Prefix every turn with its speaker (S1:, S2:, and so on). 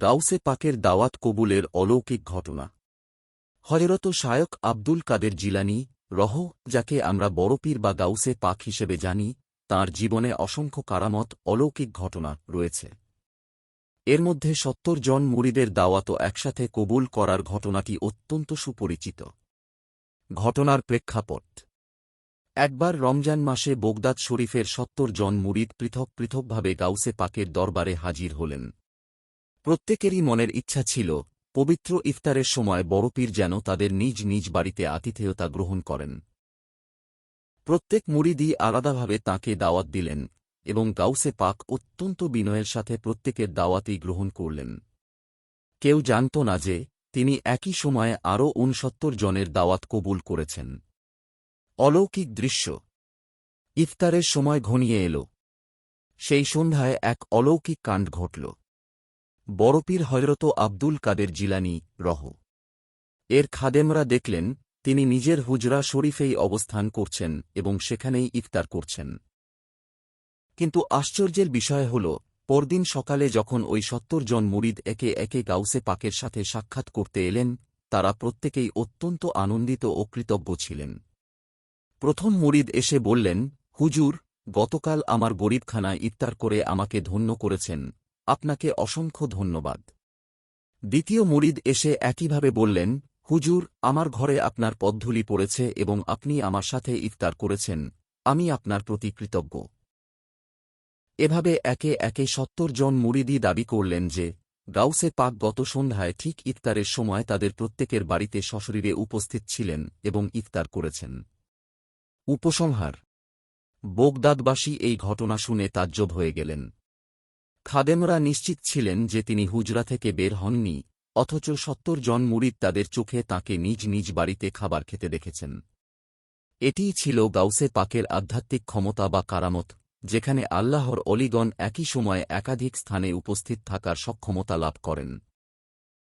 S1: গাউসে পাকের দাওয়াত কবুলের অলৌকিক ঘটনা। হজরত শায়ক আব্দুল কাদের জিলানি, রহ, যাকে আমরা বড়পীর বা গাউসে পাক হিসেবে জানি, তার জীবনে অসংখ্য কারামত, অলৌকিক ঘটনা রয়েছে। এর মধ্যে সত্তর জন মুরিদের দাওয়াতও একসাথে কবুল করার ঘটনাটি অত্যন্ত সুপরিচিত। ঘটনার প্রেক্ষাপট। একবার রমজান মাসে বোগদাদ শরীফের সত্তর জন মুরিদ পৃথক পৃথকভাবে গাউসে পাকের দরবারে হাজির হলেন। প্রত্যেকেরই মনের ইচ্ছা ছিল, পবিত্র ইফতারের সময় বড়পীর যেন তাদের নিজ নিজ বাড়িতে আতিথেয়তা গ্রহণ করেন। প্রত্যেক মুরিদই আলাদাভাবে তাঁকে দাওয়াত দিলেন এবং গাউসে পাক অত্যন্ত বিনয়ের সাথে প্রত্যেকের দাওয়াতই গ্রহণ করলেন। কেউ জানত না যে, তিনি একই সময়ে আরও উনসত্তর জনের দাওয়াত কবুল করেছেন। অলৌকিক দৃশ্য। ইফতারের সময় ঘনিয়ে এল। সেই সন্ধ্যায় এক অলৌকিক কাণ্ড ঘটল। বড়পীর হজরত আব্দুল কাদের জিলানি রহ। এর খাদেমরা দেখলেন, তিনি নিজের হুজরা শরীফেই অবস্থান করছেন এবং সেখানেই ইফতার করছেন। কিন্তু আশ্চর্যের বিষয় হল, পরদিন সকালে যখন ওই সত্তর জন মুরিদ একে একে গাউসে পাকের সাথে সাক্ষাৎ করতে এলেন, তারা প্রত্যেকেই অত্যন্ত আনন্দিত ও কৃতজ্ঞ ছিলেন। প্রথম মুরিদ এসে বললেন, হুজুর, গতকাল আমার গরিবখানা ইফতার করে আমাকে ধন্য করেছেন। আপনাকে অসংখ্য ধন্যবাদ। দ্বিতীয় মুরিদ এসে একইভাবে বললেন, হুজুর, আমার ঘরে আপনার পদ্ধুলি পড়েছে এবং আপনি আমার সাথে ইফতার করেছেন, আমি আপনার প্রতি কৃতজ্ঞ। এভাবে একে একে সত্তর জন মুরিদি দাবি করলেন যে, গাউসে পাক গত সন্ধ্যায় ঠিক ইফতারের সময় তাদের প্রত্যেকের বাড়িতে সশরীরে উপস্থিত ছিলেন এবং ইফতার করেছেন। উপসংহার। বোগদাদবাসী এই ঘটনা শুনে তাজ্জব হয়ে গেলেন। খাদেমরা নিশ্চিত ছিলেন যে তিনি হুজরা থেকে বের হননি, অথচ সত্তর জন মুরিদ তাদের চোখে তাকে নিজ নিজ বাড়িতে খাবার খেতে দেখেছেন। এটিই ছিল গাউসে পাকের আধ্যাত্মিক ক্ষমতা বা কারামত, যেখানে আল্লাহর অলিগণ একই সময়ে একাধিক স্থানে উপস্থিত থাকার সক্ষমতা লাভ করেন।